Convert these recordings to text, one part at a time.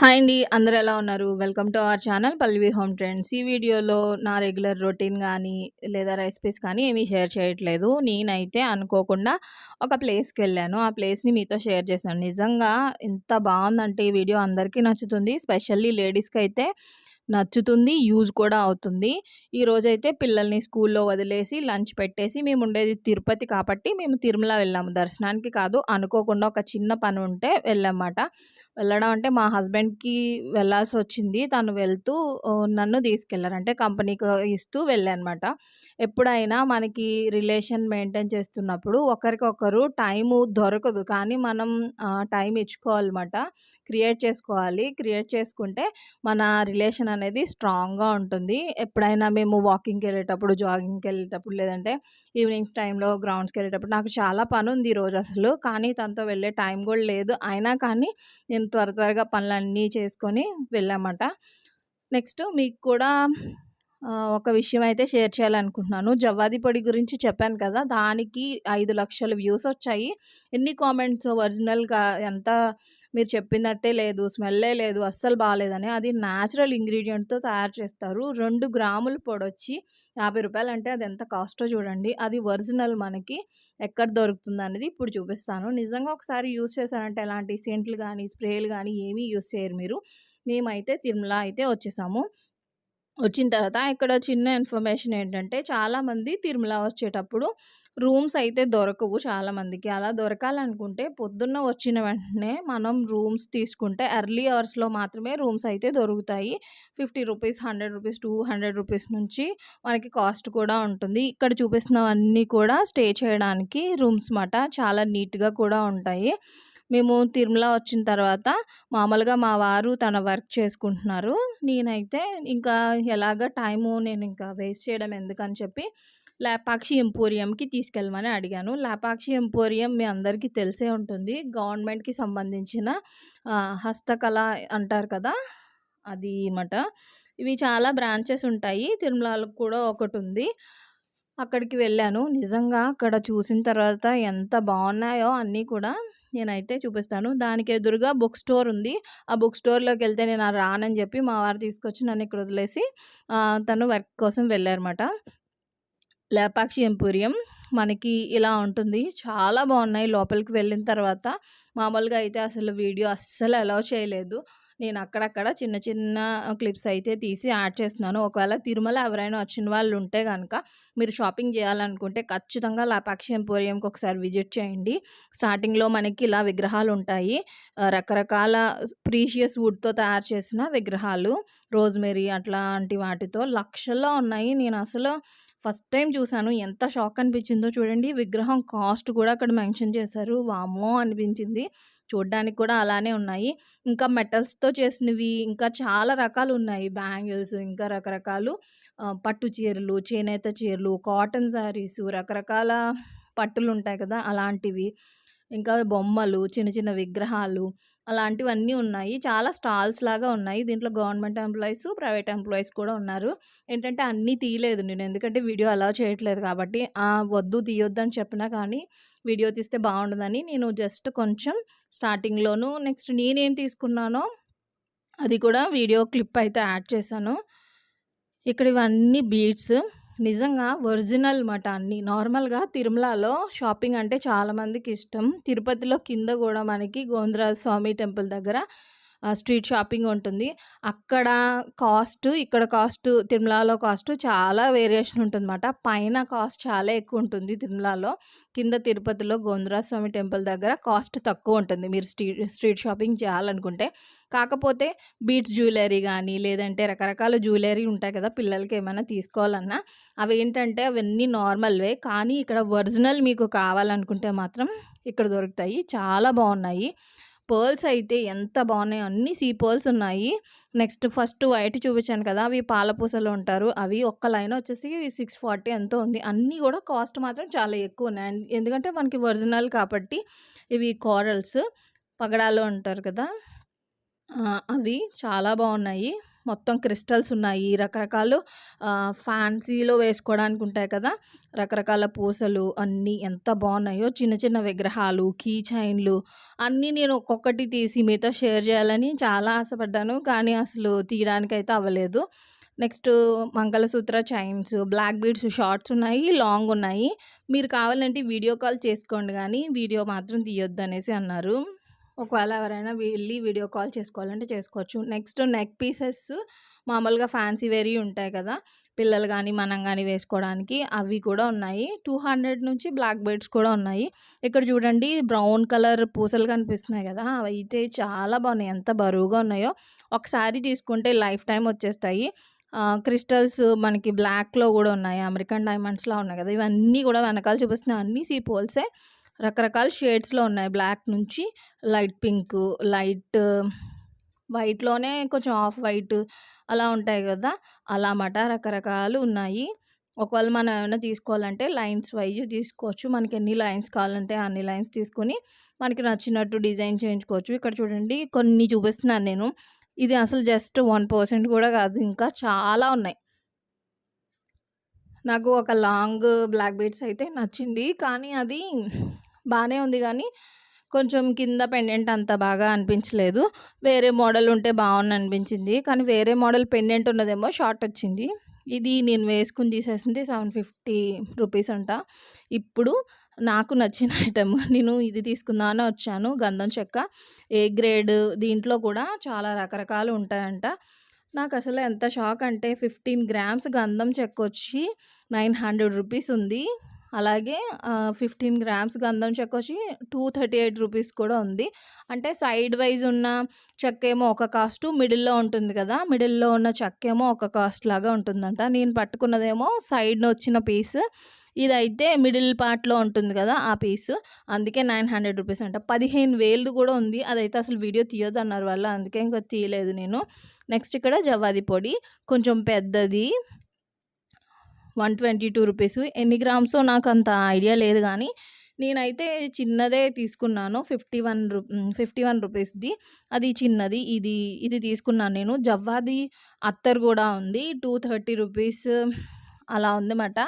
Hi అండి అందరూ ఎలా ఉన్నారు? Welcome to our channel Palvi home trends ఈ వీడియోలో నా రెగ్యులర్ రొటీన్ కానీ లేదా రెసిపీస్ కానీ ఏమీ షేర్ చేయట్లేదు. నేనైతే అనుకోకుండా ఒక ప్లేస్కి వెళ్ళాను. ఆ ప్లేస్ని మీతో షేర్ చేశాను. నిజంగా ఎంత బాగుందంటే ఈ వీడియో అందరికీ నచ్చుతుంది. స్పెషల్లీ లేడీస్కి అయితే నచ్చుతుంది యూజ్ కూడా అవుతుంది. ఈరోజైతే పిల్లల్ని స్కూల్లో వదిలేసి లంచ్ పెట్టేసి మేము ఉండేది తిరుపతి కాబట్టి మేము తిరుమల వెళ్ళాము. దర్శనానికి కాదు అనుకోకుండా ఒక చిన్న పని ఉంటే వెళ్ళామన్నమాట వెళ్ళడం అంటే మా హస్బెండ్కి వెళ్ళాల్సి వచ్చింది తను వెళ్తూ నన్ను తీసుకెళ్ళారు అంటే కంపెనీకి ఇస్తూ వెళ్ళానమాట. ఎప్పుడైనా మనకి రిలేషన్ మెయింటైన్ చేస్తున్నప్పుడు ఒకరికొకరు టైము దొరకదు. కానీ మనం టైం ఇచ్చుకోవాలన్నమాట. క్రియేట్ చేసుకోవాలి. క్రియేట్ చేసుకుంటే మన రిలేషన్ అనేది స్ట్రాంగ్గా ఉంటుంది. ఎప్పుడైనా మేము వాకింగ్కి వెళ్ళేటప్పుడు జాగింగ్కి వెళ్ళేటప్పుడు లేదంటే ఈవినింగ్స్ టైంలో గ్రౌండ్స్కి వెళ్ళేటప్పుడు నాకు చాలా పని ఉంది ఈరోజు అసలు. కానీ తనతో వెళ్ళే టైం కూడా లేదు. అయినా కానీ నేను త్వర త్వరగా పనులన్నీ చేసుకొని వెళ్ళామట. నెక్స్ట్ మీకు కూడా ఒక విషయం అయితే షేర్ చేయాలనుకుంటున్నాను. జవ్వాది పొడి గురించి చెప్పాను కదా దానికి ఐదు లక్షల వ్యూస్ వచ్చాయి. ఎన్ని కామెంట్స్? ఒరిజినల్గా ఎంత? మీరు చెప్పినట్టే లేదు స్మెల్లే లేదు అస్సలు బాగాలేదని. అది న్యాచురల్ ఇంగ్రీడియంట్తో తయారు చేస్తారు. రెండు గ్రాముల పొడి వచ్చి యాభై రూపాయలు అంటే అది ఎంత కాస్టో చూడండి. అది ఒరిజినల్ మనకి ఎక్కడ దొరుకుతుంది అనేది ఇప్పుడు చూపిస్తాను. నిజంగా ఒకసారి యూస్ చేశారంటే ఎలాంటి సెంట్లు కానీ స్ప్రేలు కానీ ఏమీ యూస్ చేయరు మీరు. మేమైతే తిరుమల అయితే వచ్చేసాము. వచ్చిన తర్వాత ఇక్కడ చిన్న ఇన్ఫర్మేషన్ ఏంటంటే చాలామంది తిరుమల వచ్చేటప్పుడు రూమ్స్ అయితే దొరకవు చాలామందికి. అలా దొరకాలనుకుంటే పొద్దున్న వచ్చిన వెంటనే మనం రూమ్స్ తీసుకుంటే ఎర్లీ అవర్స్లో మాత్రమే రూమ్స్ అయితే దొరుకుతాయి. Fifty rupees hundred rupees two hundred rupees నుంచి మనకి కాస్ట్ కూడా ఉంటుంది. ఇక్కడ చూపిస్తున్నవన్నీ కూడా స్టే చేయడానికి రూమ్స్ మాట చాలా నీట్గా కూడా ఉంటాయి. మేము తిరుమల వచ్చిన తర్వాత మామూలుగా మా వారు తన వర్క్ చేసుకుంటున్నారు. నేనైతే ఇంకా ఎలాగ టైము నేను ఇంకా వేస్ట్ చేయడం ఎందుకని చెప్పి లేపాక్షి ఎంపోరియంకి తీసుకెళ్ళమని అడిగాను. లేపాక్షి ఎంపోరియం మీ అందరికీ తెలిసే ఉంటుంది. గవర్నమెంట్కి సంబంధించిన హస్తకళ అంటారు కదా అది మాట. ఇవి చాలా బ్రాంచెస్ ఉంటాయి. తిరుమలలో కూడా ఒకటి ఉంది. అక్కడికి వెళ్ళాను. నిజంగా అక్కడ చూసిన తర్వాత ఎంత బాగున్నాయో అన్నీ కూడా నేనైతే చూపిస్తాను. దానికి ఎదురుగా బుక్ స్టోర్ ఉంది. ఆ బుక్ స్టోర్లోకి వెళ్తే నేను రానని చెప్పి మా వారు తీసుకొచ్చి నన్ను ఇక్కడ వదిలేసి తను వర్క్ కోసం వెళ్ళారన్నమాట. లేపాక్షి ఎంపూరియం. మనకి ఇలా ఉంటుంది. చాలా బాగున్నాయి లోపలికి వెళ్ళిన తర్వాత. మామూలుగా అయితే అసలు వీడియో అస్సలు అలౌ చేయలేదు. నేను అక్కడక్కడ చిన్న చిన్న క్లిప్స్ అయితే తీసి యాడ్ చేస్తున్నాను. ఒకవేళ తిరుమల ఎవరైనా వచ్చిన వాళ్ళు ఉంటే కనుక మీరు షాపింగ్ చేయాలనుకుంటే ఖచ్చితంగా లాపాక్షి ఎంపోరియంకి ఒకసారి విజిట్ చేయండి. స్టార్టింగ్లో మనకి ఇలా విగ్రహాలు ఉంటాయి. రకరకాల ప్రీషియస్ వుడ్తో తయారు చేసిన విగ్రహాలు రోజ్మెరీ అట్లాంటి వాటితో లక్షల్లో ఉన్నాయి. నేను అసలు ఫస్ట్ టైం చూశాను ఎంత షాక్ అనిపించిందో చూడండి. విగ్రహం కాస్ట్ కూడా అక్కడ మెన్షన్ చేశారు. వామో అనిపించింది. చూడ్డానికి కూడా అలానే ఉన్నాయి. ఇంకా మెటల్స్తో చేసినవి ఇంకా చాలా రకాలు ఉన్నాయి. బ్యాంగిల్స్ ఇంకా రకరకాలు. పట్టు చీరలు చేనేత చీరలు కాటన్ శారీస్ రకరకాల పట్టులు ఉంటాయి కదా అలాంటివి. ఇంకా బొమ్మలు చిన్న చిన్న విగ్రహాలు అలాంటివన్నీ ఉన్నాయి. చాలా స్టాల్స్ లాగా ఉన్నాయి. దీంట్లో గవర్నమెంట్ ఎంప్లాయీస్ ప్రైవేట్ ఎంప్లాయీస్ కూడా ఉన్నారు. ఏంటంటే అన్నీ తీయలేదు నేను. ఎందుకంటే వీడియో అలా చేయట్లేదు కాబట్టి వద్దు తీయొద్దు అని చెప్పినా కానీ వీడియో తీస్తే బాగుండదని నేను జస్ట్ కొంచెం స్టార్టింగ్లోను నెక్స్ట్ నేనేం తీసుకున్నానో అది కూడా వీడియో క్లిప్ అయితే యాడ్ చేశాను. ఇక్కడ ఇవన్నీ బీడ్స్ నిజంగా ఒరిజినల్ మాట అన్నీ నార్మల్గా తిరుమలలో షాపింగ్ అంటే చాలామందికి ఇష్టం. తిరుపతిలో కింద కూడా మనకి గోవిందరాజ స్వామి టెంపుల్ దగ్గర స్ట్రీట్ షాపింగ్ ఉంటుంది. అక్కడ కాస్ట్ ఇక్కడ కాస్ట్ తిరుమలలో కాస్ట్ చాలా వేరియేషన్ ఉంటుందన్నమాట. పైన కాస్ట్ చాలా ఎక్కువ ఉంటుంది తిరుమలలో. కింద తిరుపతిలో గోంద్రా స్వామి టెంపుల్ దగ్గర కాస్ట్ తక్కువ ఉంటుంది. మీరు స్ట్రీట్ స్ట్రీట్ షాపింగ్ చేయాలనుకుంటే. కాకపోతే బీట్స్ జ్యువెలరీ కానీ లేదంటే రకరకాల జ్యువెలరీ ఉంటాయి కదా పిల్లలకి ఏమైనా తీసుకోవాలన్నా అవి ఏంటంటే అవన్నీ నార్మల్వే. కానీ ఇక్కడ ఒరిజినల్ మీకు కావాలనుకుంటే మాత్రం ఇక్కడ దొరుకుతాయి. చాలా బాగున్నాయి. పర్ల్స్ అయితే ఎంత బాగున్నాయి అన్ని సీ పర్ల్స్ ఉన్నాయి. నెక్స్ట్ ఫస్ట్ వైట్ చూపించాను కదా అవి పాలపూసలు ఉంటారు. అవి ఒక్క లైన్ వచ్చేసి సిక్స్ ఫార్టీ ఎంతో ఉంది. అన్నీ కూడా కాస్ట్ మాత్రం చాలా ఎక్కువ ఉన్నాయి. ఎందుకంటే మనకి ఒరిజినల్ కాబట్టి ఇవి కోరల్స్ పగడాలు అంటారు కదా అవి చాలా బాగున్నాయి. మొత్తం క్రిస్టల్స్ ఉన్నాయి. రకరకాలు ఫ్యాన్సీలో వేసుకోవడానికి ఉంటాయి కదా. రకరకాల పూసలు అన్నీ ఎంత బాగున్నాయో చిన్న చిన్న విగ్రహాలు కీ చైన్లు అన్నీ నేను ఒక్కొక్కటి తీసి మీతో షేర్ చేయాలని చాలా ఆశపడ్డాను. కానీ అసలు తీయడానికైతే అవ్వలేదు. Next mangalsutra chains black beads shorts ఉన్నాయి లాంగ్ ఉన్నాయి. మీరు కావాలంటే వీడియో కాల్ చేసుకోండి కానీ వీడియో మాత్రం తీయొద్దు అనేసి అన్నారు. ఒకవేళ ఎవరైనా వెళ్ళి వీడియో కాల్ చేసుకోవాలంటే చేసుకోవచ్చు. నెక్స్ట్ నెక్ పీసెస్ మామూలుగా ఫ్యాన్సీ వేరీ ఉంటాయి కదా పిల్లలు కానీ మనం కానీ వేసుకోవడానికి అవి కూడా ఉన్నాయి. టూ హండ్రెడ్ నుంచి బ్లాక్ బెడ్స్ కూడా ఉన్నాయి. ఇక్కడ చూడండి బ్రౌన్ కలర్ పూసలు కనిపిస్తున్నాయి కదా అవి అయితే చాలా బాగున్నాయి. ఎంత బరువుగా ఉన్నాయో. ఒకసారి తీసుకుంటే లైఫ్ టైం వచ్చేస్తాయి. క్రిస్టల్స్ మనకి బ్లాక్లో కూడా ఉన్నాయి అమెరికన్ డైమండ్స్లో ఉన్నాయి కదా. ఇవన్నీ కూడా వెనకాల చూపిస్తున్నాయి అన్నీ సీ పోల్సే. రకరకాల షేడ్స్లో ఉన్నాయి. బ్లాక్ నుంచి లైట్ పింక్ లైట్ వైట్లోనే కొంచెం ఆఫ్ వైట్ అలా ఉంటాయి కదా! అలా మాట రకరకాలు ఉన్నాయి. ఒకవేళ మనం ఏమైనా తీసుకోవాలంటే లైన్స్ వైజ్ తీసుకోవచ్చు. మనకి ఎన్ని లైన్స్ కావాలంటే అన్ని లైన్స్ తీసుకొని మనకి నచ్చినట్టు డిజైన్ చేయించుకోవచ్చు. ఇక్కడ చూడండి కొన్ని చూపిస్తున్నాను నేను. ఇది అసలు జస్ట్ వన్ పర్సెంట్ కూడా కాదు. ఇంకా చాలా ఉన్నాయి. నాకు ఒక లాంగ్ బ్లాక్ బీడ్స్ అయితే నచ్చింది. కానీ అది బాగానే ఉంది కానీ కొంచెం కింద పెండెంట్ అంత బాగా అనిపించలేదు. వేరే మోడల్ ఉంటే బాగుంది అనిపించింది. కానీ వేరే మోడల్ పెండెంట్ ఉన్నదేమో షార్ట్ వచ్చింది. ఇది నేను వేసుకుని తీసేసింది సెవెన్ ఫిఫ్టీ రూపీస్ అంట. ఇప్పుడు నాకు నచ్చిన ఐటెం నేను ఇది తీసుకుందామని వచ్చాను. గంధం చెక్క ఏ గ్రేడ్ దీంట్లో కూడా చాలా రకరకాలు ఉంటాయంట. నాకు అసలు ఎంత షాక్ అంటే ఫిఫ్టీన్ గ్రామ్స్ గంధం చెక్క వచ్చి నైన్ హండ్రెడ్ రూపీస్ ఉంది. అలాగే ఫిఫ్టీన్ గ్రామ్స్ గంధం చెక్క వచ్చి టూ థర్టీ ఎయిట్ రూపీస్ కూడా ఉంది. అంటే సైడ్ వైజ్ ఉన్న చెక్క ఏమో ఒక కాస్ట్ మిడిల్లో ఉంటుంది కదా మిడిల్లో ఉన్న చెక్క ఏమో ఒక కాస్ట్ లాగా ఉంటుందంట. నేను పట్టుకున్నదేమో సైడ్న వచ్చిన పీస్ ఇదైతే మిడిల్ పార్ట్లో ఉంటుంది కదా ఆ పీస్. అందుకే నైన్ హండ్రెడ్ రూపీస్ అంట. పదిహేను వేలది కూడా ఉంది. అదైతే అసలు వీడియో తీయొద్దు అన్నారు వాళ్ళు. అందుకే ఇంకా తీయలేదు నేను. నెక్స్ట్ ఇక్కడ జవాది పొడి. కొంచెం పెద్దది. One twenty two rupees. ఎన్ని గ్రామ్సో నాకు అంత ఐడియా లేదు కానీ నేనైతే చిన్నదే తీసుకున్నాను. ఫిఫ్టీ వన్ రూ ఫిఫ్టీ వన్ రూపీస్ది. అది చిన్నది ఇది ఇది తీసుకున్నాను నేను. జవ్వాది అత్తర్ కూడా ఉంది. టూ థర్టీ రూపీస్ అలా ఉందన్నమాట.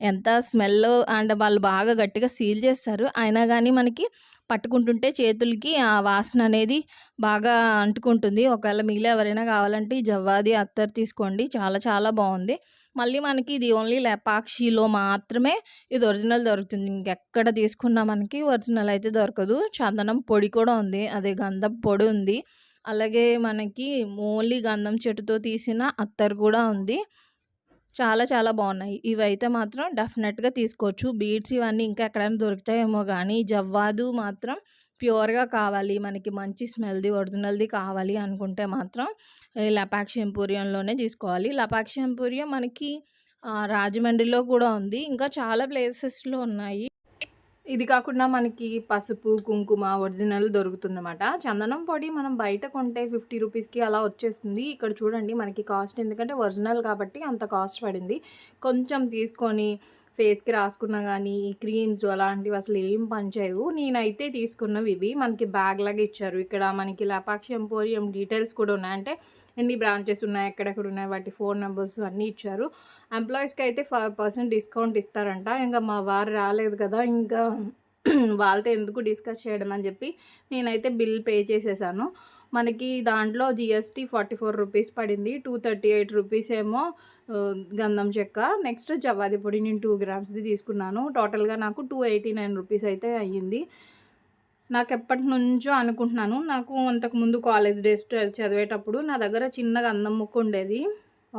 ఎంత స్మెల్ అండ్ వాళ్ళు బాగా గట్టిగా సీల్ చేస్తారు. అయినా కానీ మనకి పట్టుకుంటుంటే చేతులకి ఆ వాసన అనేది బాగా అంటుకుంటుంది. ఒకవేళ మిగిలిన ఎవరైనా కావాలంటే ఈ జవ్వాది అత్తర్ తీసుకోండి. చాలా చాలా బాగుంది. మళ్ళీ మనకి ఇది ఓన్లీ లెపాక్షిలో మాత్రమే ఇది ఒరిజినల్ దొరుకుతుంది. ఇంకెక్కడ తీసుకున్నా మనకి ఒరిజినల్ అయితే దొరకదు. చందనం పొడి కూడా ఉంది. అదే గంధం పొడి ఉంది. అలాగే మనకి ఓన్లీ గంధం చెట్టుతో తీసిన అత్తర్ కూడా ఉంది. చాలా చాలా బాగున్నాయి. ఇవైతే మాత్రం డెఫినెట్గా తీసుకోవచ్చు. బీడ్స్ ఇవన్నీ ఇంకా ఎక్కడైనా దొరుకుతాయేమో కానీ జవ్వాదు మాత్రం ప్యూర్గా కావాలి. మనకి మంచి స్మెల్ది ఒరిజినల్ది కావాలి అనుకుంటే మాత్రం లపాక్షి ఎంపూరియంలోనే తీసుకోవాలి. లపాక్షి ఎంపూరియం మనకి రాజమండ్రిలో కూడా ఉంది. ఇంకా చాలా ప్లేసెస్లో ఉన్నాయి. ఇది కాకుండా మనకి పసుపు కుంకుమ ఒరిజినల్ దొరుకుతుందన్నమాట. చందనం పొడి మనం బయట కొంటే ఫిఫ్టీ రూపీస్కి అలా వచ్చేస్తుంది. ఇక్కడ చూడండి మనకి కాస్ట్ ఎందుకంటే ఒరిజినల్ కాబట్టి అంత కాస్ట్ పడింది. కొంచెం తీసుకొని ఫేస్కి రాసుకున్నా కానీ క్రీమ్స్ అలాంటివి అసలు ఏం పనిచేయవు. నేనైతే తీసుకున్నవి ఇవి. మనకి బ్యాగ్ లాగా ఇచ్చారు. ఇక్కడ మనకి లపాక్షి ఎంపోరియం డీటెయిల్స్ కూడా ఉన్నాయి. అంటే ఎన్ని బ్రాంచెస్ ఉన్నాయి ఎక్కడెక్కడ ఉన్నాయి వాటి ఫోన్ నెంబర్స్ అన్నీ ఇచ్చారు. ఎంప్లాయీస్కి అయితే ఫైవ్ పర్సెంట్ డిస్కౌంట్ ఇస్తారంట. ఇంకా మా వారు రాలేదు కదా ఇంకా వాళ్ళతో ఎందుకు డిస్కస్ చేయడం అని చెప్పి నేనైతే బిల్ పే చేసేసాను. మనకి దాంట్లో జిఎస్టీ ఫార్టీ ఫోర్ రూపీస్ పడింది. టూ థర్టీ ఎయిట్ రూపీస్ ఏమో గంధం చెక్క. నెక్స్ట్ జవాది పొడి నేను టూ గ్రామ్స్ది తీసుకున్నాను. టోటల్గా నాకు టూ ఎయిటీ నైన్ రూపీస్ అయితే అయ్యింది. నాకు ఎప్పటి నుంచో అనుకుంటున్నాను. నాకు అంతకుముందు కాలేజ్ డేస్ చదివేటప్పుడు నా దగ్గర చిన్న గంధం ముక్కు ఉండేది.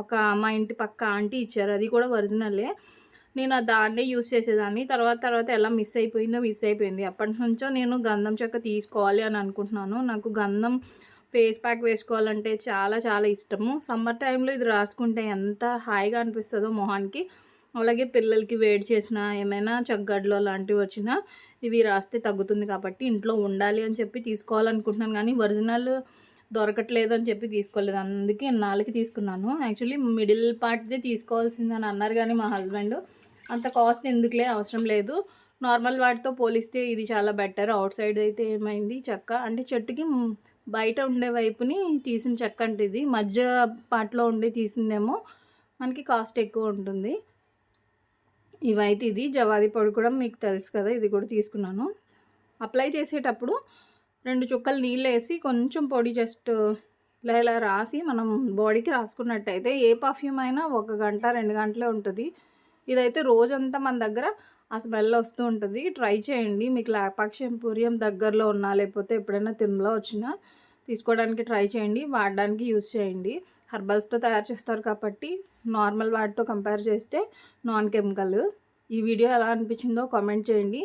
ఒక మా ఇంటి పక్క ఆంటీ ఇచ్చారు. అది కూడా ఒరిజినలే నేను దాన్నే యూస్ చేసేదాన్ని. తర్వాత తర్వాత ఎలా మిస్ అయిపోయిందో మిస్ అయిపోయింది. అప్పటి నుంచో నేను గంధం చెక్క తీసుకోవాలి అని అనుకుంటున్నాను. నాకు గంధం ఫేస్ ప్యాక్ వేసుకోవాలంటే చాలా చాలా ఇష్టము. సమ్మర్ టైంలో ఇది రాసుకుంటే ఎంత హాయిగా అనిపిస్తుందో మొహానికి. అలాగే పిల్లలకి వేడి చేసిన ఏమైనా చగ్గడ్లో లాంటివి వచ్చినా ఇవి రాస్తే తగ్గుతుంది కాబట్టి ఇంట్లో ఉండాలి అని చెప్పి తీసుకోవాలనుకుంటున్నాను. కానీ ఒరిజినల్ దొరకట్లేదు అని చెప్పి తీసుకోలేదు. అందుకే నాలుగు తీసుకున్నాను. యాక్చువల్లీ మిడిల్ పార్ట్దే తీసుకోవాల్సిందని అన్నారు కానీ మా హస్బెండ్ అంత కాస్ట్ ఎందుకులే? అవసరం లేదు. నార్మల్ వాటితో పోలిస్తే ఇది చాలా బెటర్. అవుట్ సైడ్ అయితే ఏమైంది? చెక్క. అంటే చెట్టుకి బయట ఉండే వైపుని తీసిన చెక్క అంటే ఇది. మధ్య పార్ట్లో ఉండి తీసిందేమో. మనకి కాస్ట్ ఎక్కువ ఉంటుంది. ఇవైతే ఇది. జవాది పొడి కూడా మీకు తెలుసు కదా ఇది కూడా తీసుకున్నాను. అప్లై చేసేటప్పుడు రెండు చుక్కలు నీళ్ళు వేసి కొంచెం పొడి జస్ట్ ఇలా ఇలా రాసి మనం బాడీకి రాసుకున్నట్టయితే ఏ పర్ఫ్యూమ్ అయినా ఒక గంట రెండు గంటలే ఉంటుంది. ఇదైతే రోజంతా మన దగ్గర ఆ స్మెల్ వస్తూ ఉంటుంది. ట్రై చేయండి. మీకు లాపాక్షి ఎంపూరియం దగ్గరలో ఉన్నా లేకపోతే ఎప్పుడైనా తిరుమల వచ్చినా తీసుకోవడానికి ట్రై చేయండి. వాడడానికి యూస్ చేయండి. హర్బల్స్తో తయారు చేస్తారు కాబట్టి నార్మల్ వాటితో కంపేర్ చేస్తే నాన్ కెమికల్. ఈ వీడియో ఎలా అనిపించిందో కామెంట్ చేయండి.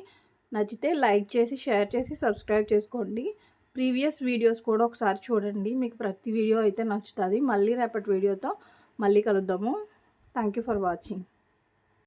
నచ్చితే లైక్ చేసి షేర్ చేసి సబ్స్క్రైబ్ చేసుకోండి. ప్రీవియస్ వీడియోస్ కూడా ఒకసారి చూడండి. మీకు ప్రతి వీడియో అయితే నచ్చుతుంది. మళ్ళీ రేపటి వీడియోతో మళ్ళీ కలుద్దాము. Thank you for watching.